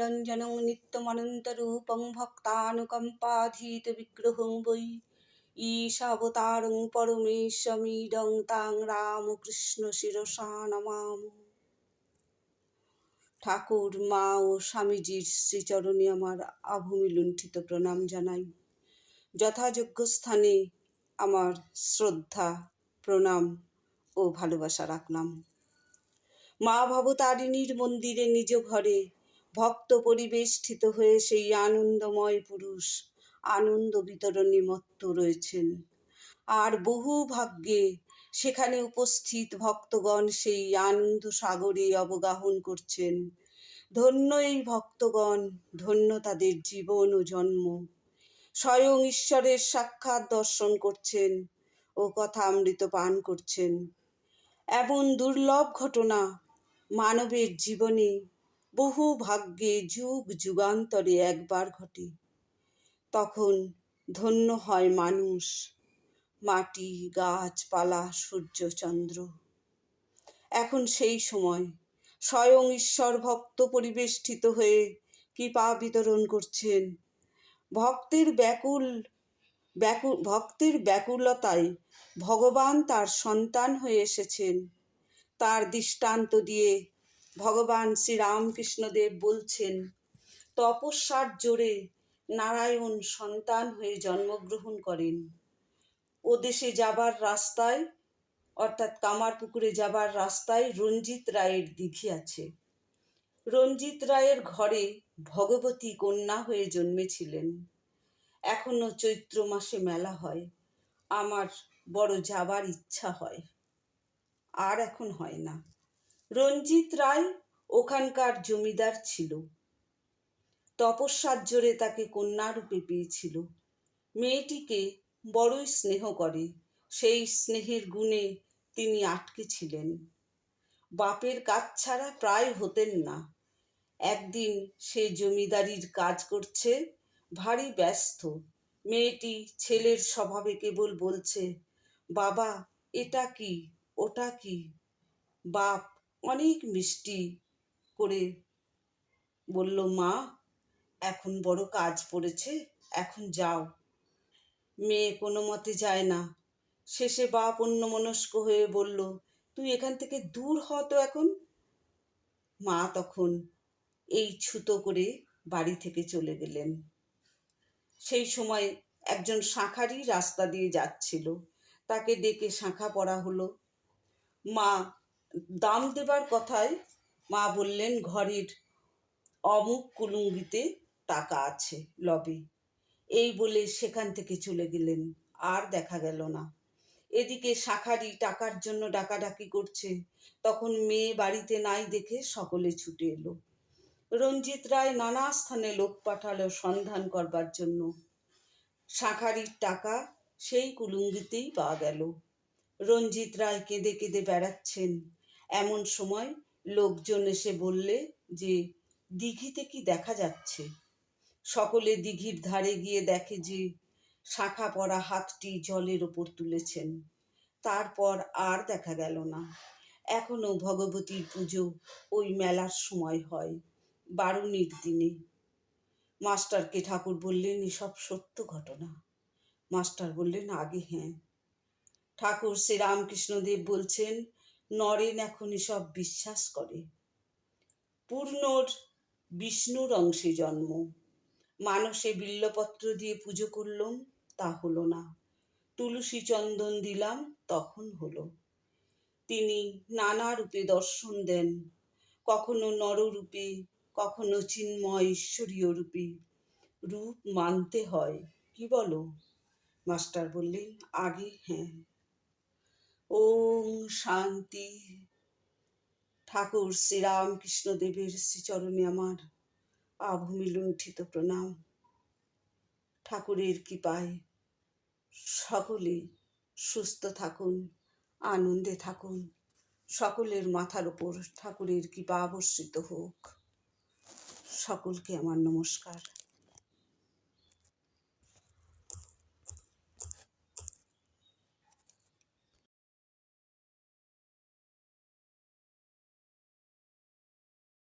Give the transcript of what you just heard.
নিরঞ্জনং নিত্যমনন্তরূপং ভক্তানুকম্পাধীত বিগ্রহং বৈ ঈশাবতারং পরমেশ্বমীডং তাং রামকৃষ্ণ শিরসা নমাম ঠাকুর মা ও স্বামীজির শ্রীচরণে আমার আভূমি লুণ্ঠিত প্রণাম জানাই যথাযোগ্য স্থানে আমার শ্রদ্ধা প্রণাম ও ভালোবাসা রাখলাম মা ভবতারিণীর মন্দিরে নিজ ঘরে ভক্ত পরিবেষ্টিত হয়ে সেই আনন্দময় পুরুষ, আনন্দ বিতরণী মত্ত রয়েছেন। আর বহু ভাগ্যে সেখানে উপস্থিত ভক্তগণ সেই আনন্দ সাগরে অবগাহন করছেন। ধন্য এই ভক্তগণ, ধন্য তাদের জীবন ও জন্ম। স্বয়ং ঈশ্বরের সাক্ষাৎ দর্শন করছেন ও কথা অমৃত পান করছেন। এমন দুর্লভ ঘটনা মানবের জীবনে বহু ভাগ্যে যুগ যুগান্তরে একবার ঘটে। তখন ধন্য হয় মানুষ, মাটি, গাছপালা, সূর্য, চন্দ্র। এখন সেই সময়, স্বয়ং ঈশ্বর ভক্ত পরিবেষ্টিত হয়ে কৃপা বিতরণ করছেন। ভক্তের ব্যাকুল ব্যাকুল ভক্তের ব্যাকুলতায় ভগবান তার সন্তান হয়ে এসেছেন। তার দৃষ্টান্ত দিয়ে ভগবান শ্রীরামকৃষ্ণদেব বলছেন, তপস্যার জোরে নারায়ণ সন্তান হয়ে জন্মগ্রহণ করেন। ও দেশে যাবার রাস্তায়, অর্থাৎ কামারপুকুরে যাবার রাস্তায় রঞ্জিত রায়ের দিঘি আছে। রঞ্জিত রায়ের ঘরে ভগবতী কন্যা হয়ে জন্মেছিলেন। এখনও চৈত্র মাসে মেলা হয়। আমার বড় যাবার ইচ্ছা হয়। আর এখন হয় না। রঞ্জিত রায় ওখানকার জমিদার ছিল। তপস্যার জোরে তাকে কন্যারূপে পেয়েছিল। মেয়েটিকে বড়ই স্নেহ করে, সেই স্নেহের গুণে তিনি আটকে ছিলেন। বাপের কাজ ছাড়া প্রায় হতেন না। একদিন সে জমিদারির কাজ করছে, ভারী ব্যস্ত। মেয়েটি ছেলের স্বভাবে কেবল বলছে, বাবা, এটা কি? ওটা কি? বাপ অনেক মিষ্টি করে বলল, মা, এখন বড় কাজ পড়েছে, এখন যাও। মেয়ে কোনো মতে যায় না। শেষে বাপ অন্যমনস্ক হয়ে বলল, তুই এখান থেকে দূর হ তো এখন। মা তখন এই ছুতো করে বাড়ি থেকে চলে গেলেন। সেই সময় একজন শাঁখারি রাস্তা দিয়ে যাচ্ছিল। তাকে ডেকে শাঁখা পড়া হলো। মা দাম দেবার কথায় মা বললেন ঘরের অমুক কুলুঙ্গিতে টাকা আছে লবে। এই বলে সেখান থেকে চলে গেলেন, আর দেখা গেল না। এদিকে শাখারি টাকার জন্য ডাকাডাকি করছে, তখন মেয়ে বাড়িতে নাই দেখে সকলে ছুটে এলো। রঞ্জিত রায় নানা স্থানে লোক পাঠালো সন্ধান করবার জন্য। শাখারির টাকা সেই কুলুঙ্গিতেই পাওয়া গেল। রঞ্জিত রায় কেঁদে কেঁদে বেড়াচ্ছেন। এমন সময় লোকজন এসে বললে যে, দিঘিতে কি দেখা যাচ্ছে? সকলে দিঘির ধারে গিয়ে দেখে যে, শাখা পড়া হাতটি জলের ওপর তুলেছেন। তারপর আর দেখা গেল না। এখনও ভগবতীর পুজো ওই মেলার সময় হয়, বারুণীর দিনে। মাস্টারকে ঠাকুর বললেন, এসব সত্য ঘটনা। মাস্টার বললেন, আগে হ্যাঁ। ঠাকুর শ্রীরামকৃষ্ণদেব বলছেন নরেন এখন এসব বিশ্বাস করে। পূর্ণর বিষ্ণুর অংশে জন্ম। মানসে বিল্লপত্র দিয়ে পুজো করলাম তা হলো না। তুলসী চন্দন দিলাম, তখন হলো। তিনি নানা রূপে দর্শন দেন, কখনো নররূপে, কখনো চিন্ময় ঈশ্বরীয় রূপে। রূপ মানতে হয়, কি বলো? মাস্টার বললেন, আগে হ্যাঁ। ওম শান্তি। ঠাকুর শ্রীরামকৃষ্ণদেবের শ্রীচরণে আমার আভূমি লুণ্ঠিত প্রণাম। ঠাকুরের কৃপায় সকলে সুস্থ থাকুন, আনন্দে থাকুন। সকলের মাথার উপর ঠাকুরের কৃপা আবর্ষিত হোক। সকলকে আমার নমস্কার।